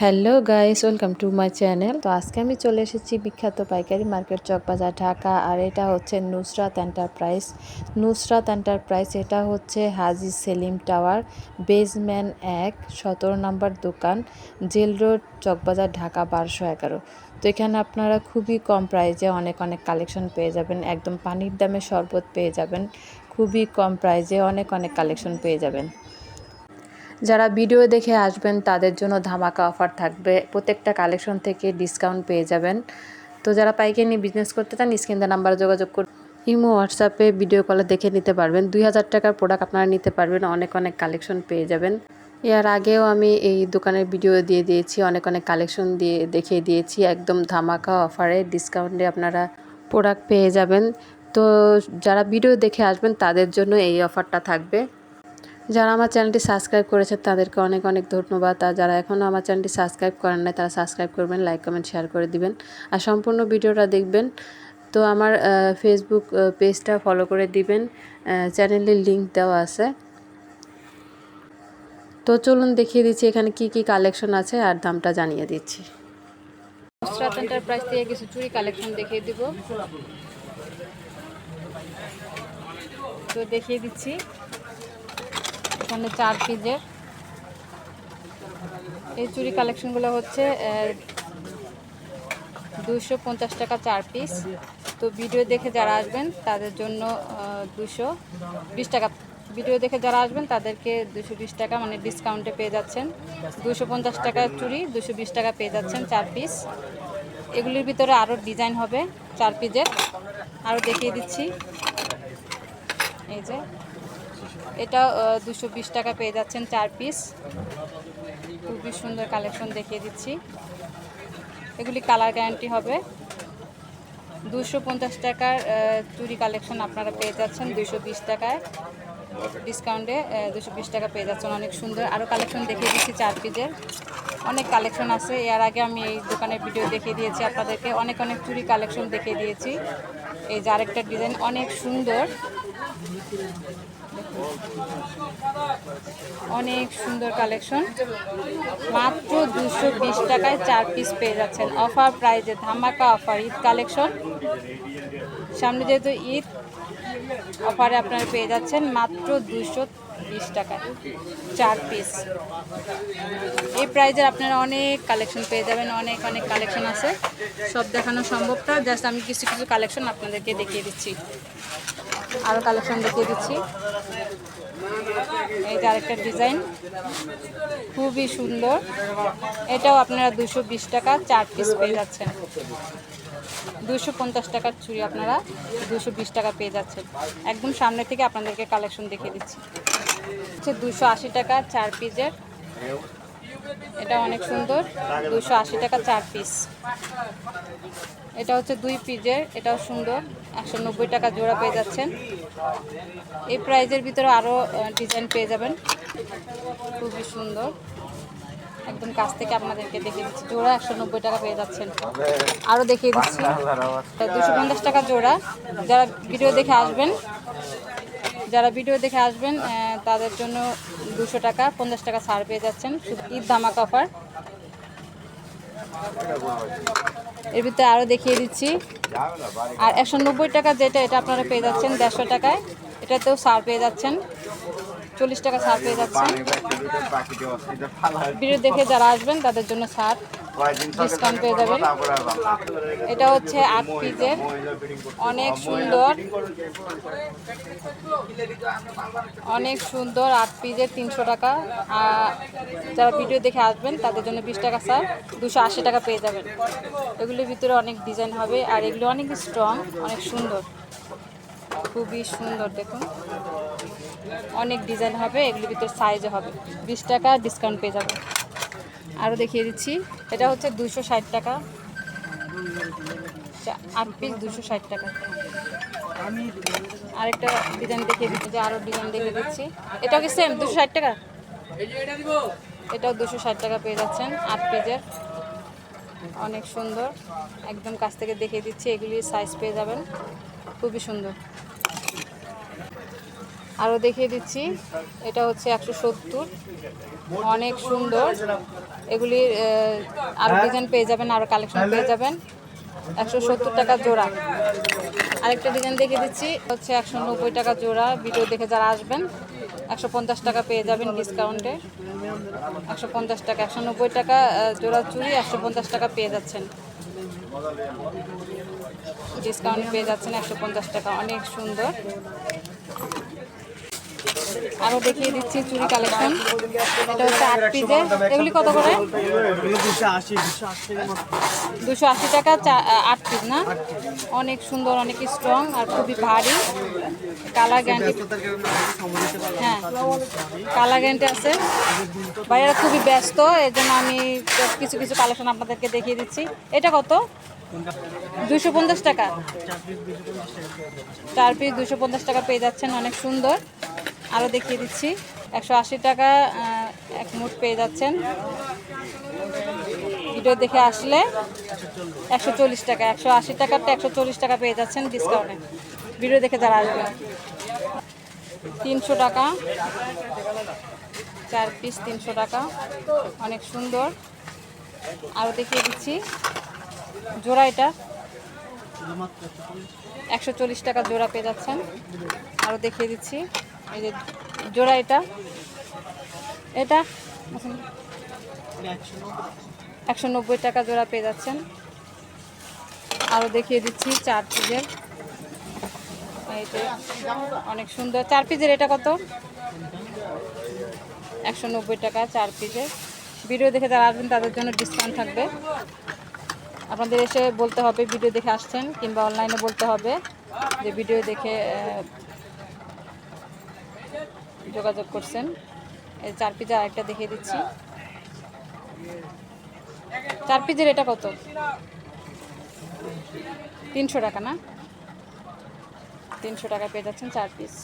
Hello guys, welcome to my channel. তো আজকে আমি চলে এসেছি বিখ্যাত পাইকারি মার্কেট চকবাজার, ঢাকা, আর এটা হচ্ছে নুসরাত এন্টারপ্রাইজ। নুসরাত এন্টারপ্রাইজ, এটা হচ্ছে হাজি সেলিম টাওয়ার বেজম্যান এক, সতেরো নম্বর দোকান, জেল রোড, চকবাজার, ঢাকা, বারোশো এগারো। তো এখানে আপনারা খুবই কম প্রাইজে অনেক অনেক কালেকশন পেয়ে যাবেন, একদম পানির দামে শরবত পেয়ে যাবেন, খুবই কম প্রাইজে অনেক অনেক কালেকশন পেয়ে যাবেন। যারা ভিডিও দেখে আসবেন, তাদের জন্য ধামাকা অফার থাকবে। প্রত্যেকটা কালেকশন থেকে ডিসকাউন্ট পেয়ে যাবেন। তো যারা পাইকারি নিয়ে বিজনেস করতে চান, স্ক্রিন নাম্বারে যোগাযোগ করুন। ইমো হোয়াটসঅ্যাপে ভিডিও কলে দেখে নিতে পারবেন। দুই হাজার টাকার প্রোডাক্ট আপনারা নিতে পারবেন। অনেক অনেক কালেকশন পেয়ে যাবেন। এর আগেও আমি এই দোকানের ভিডিও দিয়ে দিয়েছি, অনেক অনেক কালেকশন দিয়ে দেখিয়ে দিয়েছি। একদম ধামাকা অফারে ডিসকাউন্টে আপনারা প্রোডাক্ট পেয়ে যাবেন। তো যারা ভিডিও দেখে আসবেন, তাদের জন্য এই অফারটা থাকবে। যারা আমার চ্যানেলটি সাবস্ক্রাইব করেছেন তাদেরকে অনেক অনেক ধন্যবাদ। আর যারা এখনও আমার চ্যানেলটি সাবস্ক্রাইব করেন নাই, তারা সাবস্ক্রাইব করবেন, লাইক, কমেন্ট, শেয়ার করে দিবেন। আর সম্পূর্ণ ভিডিওটা দেখবেন। তো আমার ফেসবুক পেজটা ফলো করে দিবেন। চ্যানেলের লিংক দেওয়া আছে। তো চলুন দেখিয়ে দিচ্ছি এখানে কি কি কালেকশন আছে, আর দামটা জানিয়ে দিচ্ছি। কালেকশন দেখিয়ে দিব। তো দেখিয়ে দিচ্ছি। এখানে চার পিসের। এই চুরি কালেকশনগুলো হচ্ছে দুশো পঞ্চাশ টাকা চার পিস। তো ভিডিও দেখে যারা আসবেন, তাদের জন্য দুশো বিশ টাকা। ভিডিও দেখে যারা আসবেন, তাদেরকে দুশো বিশ টাকা মানে ডিসকাউন্টে পেয়ে যাচ্ছেন। দুশো পঞ্চাশ টাকা চুরি দুশো বিশ টাকা পেয়ে যাচ্ছেন চার পিস। এগুলির ভিতরে আরও ডিজাইন হবে চার পিসের। আরও দেখিয়ে দিচ্ছি। এই যে এটা দুশো বিশ টাকা পেয়ে যাচ্ছেন চার পিস। খুবই সুন্দর কালেকশন দেখিয়ে দিচ্ছি। এগুলি কালার গ্যারান্টি হবে। দুশো পঞ্চাশ টাকার চুরি কালেকশন আপনারা পেয়ে যাচ্ছেন দুশো বিশ টাকায়। ডিসকাউন্টে দুশো বিশ টাকা পেয়ে যাচ্ছেন, অনেক সুন্দর। আরও কালেকশন দেখিয়ে দিচ্ছি চার পিসের। অনেক কালেকশন আছে। এর আগে আমি এই দোকানের ভিডিও দেখিয়ে দিয়েছি আপনাদেরকে। অনেক অনেক চুরি কালেকশন দেখিয়ে দিয়েছি। এই যে আরেকটা ডিজাইন, অনেক সুন্দর। অনেক সুন্দর কালেকশন। মাত্র দুশো বিশ টাকায় চার পিস পেয়ে যাচ্ছেন। অফার প্রাইজে ধামাকা অফার, ঈদ কালেকশন। সামনে যেহেতু ঈদ, অফারে আপনারা পেয়ে যাচ্ছেন মাত্র দুশো বিশ টাকায় চার পিস এই প্রাইজের আপনারা অনেক কালেকশন পেয়ে যাবেন, অনেক অনেক কালেকশন আছে। সব দেখানো সম্ভব না, জাস্ট আমি কিছু কিছু কালেকশন আপনাদেরকে দেখিয়ে দিচ্ছি। আরও কালেকশন দেখিয়ে দিচ্ছি। এই যে আরেকটা ডিজাইন। খুবই সুন্দর। এটাও আপনারা দুশো বিশ টাকা চার পিস পেয়ে যাচ্ছেন। দুশো পঞ্চাশ টাকার চুড়ি আপনারা দুশো বিশ টাকা পেয়ে যাচ্ছেন। একদম সামনে থেকে আপনাদেরকে কালেকশন দেখিয়ে দিচ্ছি। হচ্ছে দুশো আশি টাকা চার পিসের এটা অনেক সুন্দর। দুশো আশি টাকা চার পিস এটা হচ্ছে দুই পিজের এটাও সুন্দর। একশো নব্বই টাকা জোড়া পেয়ে যাচ্ছেন। এই প্রাইজের ভিতরে আরও ডিজাইন পেয়ে যাবেন। খুবই সুন্দর। একদম কাছ থেকে আপনাদেরকে দেখিয়ে দিচ্ছি। জোড়া একশো নব্বই টাকা পেয়ে যাচ্ছেন। আরও দেখিয়ে দিচ্ছি। দুশো পঞ্চাশ টাকা জোড়া। যারা ভিডিও দেখে আসবেন, যারা ভিডিও দেখে আসবেন তাদের জন্য দুশো টাকা, পঞ্চাশ টাকা ছাড় পেয়ে যাচ্ছেন। ঈদ ধামাক অফার এর ভিতরে আরও দেখিয়ে দিচ্ছি। আর একশো নব্বই টাকা যেটা এটা আপনারা পেয়ে যাচ্ছেন দেড়শো টাকায়। এটাতেও সার পেয়ে যাচ্ছেন। চল্লিশ টাকা সার পেয়ে যাচ্ছেন। ভিডিও দেখে যারা আসবেন তাদের জন্য ছাড় ডিসকাউন্ট পেয়ে যাবেন। এটা হচ্ছে আট পিসের অনেক সুন্দর। অনেক সুন্দর আট পিসের তিনশো টাকা। যারা ভিডিও দেখে আসবেন, তাদের জন্য বিশ টাকা, স্যার। দুশো আশি টাকা পেয়ে যাবেন। এগুলির ভিতরে অনেক ডিজাইন হবে। আর এগুলো অনেক স্ট্রং অনেক সুন্দর। খুবই সুন্দর, দেখুন। অনেক ডিজাইন হবে। এগুলির ভিতরে সাইজও হবে। বিশ টাকা ডিসকাউন্ট পেয়ে যাবে আরও দেখিয়ে দিচ্ছি। এটা হচ্ছে দুশো ষাট টাকা। আট পিস দুশো ষাট টাকা। আরেকটা ডিজাইন দেখিয়ে দিচ্ছি, যে আরও ডিজাইন দেখিয়ে দিচ্ছি। এটাও কি সেম দুশো ষাট টাকা? এটাও দুশো ষাট টাকা পেয়ে যাচ্ছেন, আট পিসের অনেক সুন্দর। একদম কাছ থেকে দেখিয়ে দিচ্ছি, এগুলি সাইজ পেয়ে যাবেন। খুবই সুন্দর। আরও দেখিয়ে দিচ্ছি। এটা হচ্ছে একশো সত্তর। অনেক সুন্দর। এগুলির আরও ডিজাইন পেয়ে যাবেন আরও কালেকশন পেয়ে যাবেন। একশো সত্তর টাকা জোড়া। আরেকটা ডিজাইন দেখিয়ে দিচ্ছি। হচ্ছে একশো নব্বই টাকা জোড়া। ভিডিও দেখে যারা আসবেন একশো পঞ্চাশ টাকা পেয়ে যাবেন ডিসকাউন্টে একশো পঞ্চাশ টাকা একশো নব্বই টাকা জোড়া চুড়ি একশো পঞ্চাশ টাকা পেয়ে যাচ্ছেন। ডিসকাউন্ট পেয়ে যাচ্ছেন একশো পঞ্চাশ টাকা। অনেক সুন্দর। আরও দেখিয়ে দিচ্ছি চুড়ি কালেকশন এটা হচ্ছে আট পিসের এগুলি কত করে? দুশো আশি টাকা আট পিস না? অনেক সুন্দর, অনেক স্ট্রং আর খুবই ভারী। কালার গ্যারান্টি হ্যাঁ কালার গ্যারান্টি আছে। ভাইয়ারা খুবই ব্যস্ত এর জন্য আমি কিছু কিছু কালেকশন আপনাদেরকে দেখিয়ে দিচ্ছি। এটা কত? দুশো পঞ্চাশ টাকা। চার পিস দুশো পঞ্চাশ টাকা পেয়ে যাচ্ছেন, অনেক সুন্দর। আরও দেখিয়ে দিচ্ছি। একশো আশি টাকা এক মুঠ পেয়ে যাচ্ছেন। ভিডিও দেখে আসলে একশো চল্লিশ টাকা, একশো আশি টাকারটা একশো চল্লিশ টাকা পেয়ে যাচ্ছেন ডিসকাউন্টে ভিডিও দেখে যারা আসবেন। তিনশো টাকা, চার পিস তিনশো টাকা, অনেক সুন্দর। আরও দেখিয়ে দিচ্ছি। জোড়া এটা। একশো চল্লিশ টাকা জোড়া পেয়ে যাচ্ছেন। আরও দেখিয়ে দিচ্ছি। এই যে জোড়া এটা। এটা? একশো নব্বই টাকা জোড়া পেয়ে যাচ্ছেন। আরও দেখিয়ে দিচ্ছি চার পিসের এই অনেক সুন্দর। চার পিসের এটা কত? একশো নব্বই টাকা চার পিসের ভিডিও দেখে যারা আসবেন, তাদের জন্য ডিসকাউন্ট থাকবে। আপনাদের এসে বলতে হবে, ভিডিও দেখে আসছেন কিংবা অনলাইনে বলতে হবে যে ভিডিও দেখে যোগাযোগ করছেন। এই চার পিজার আরেকটা দেখিয়ে দিচ্ছি। চার পিজের এটা কত? তিনশো টাকা না? তিনশো টাকা পেয়ে যাচ্ছেন চার পিস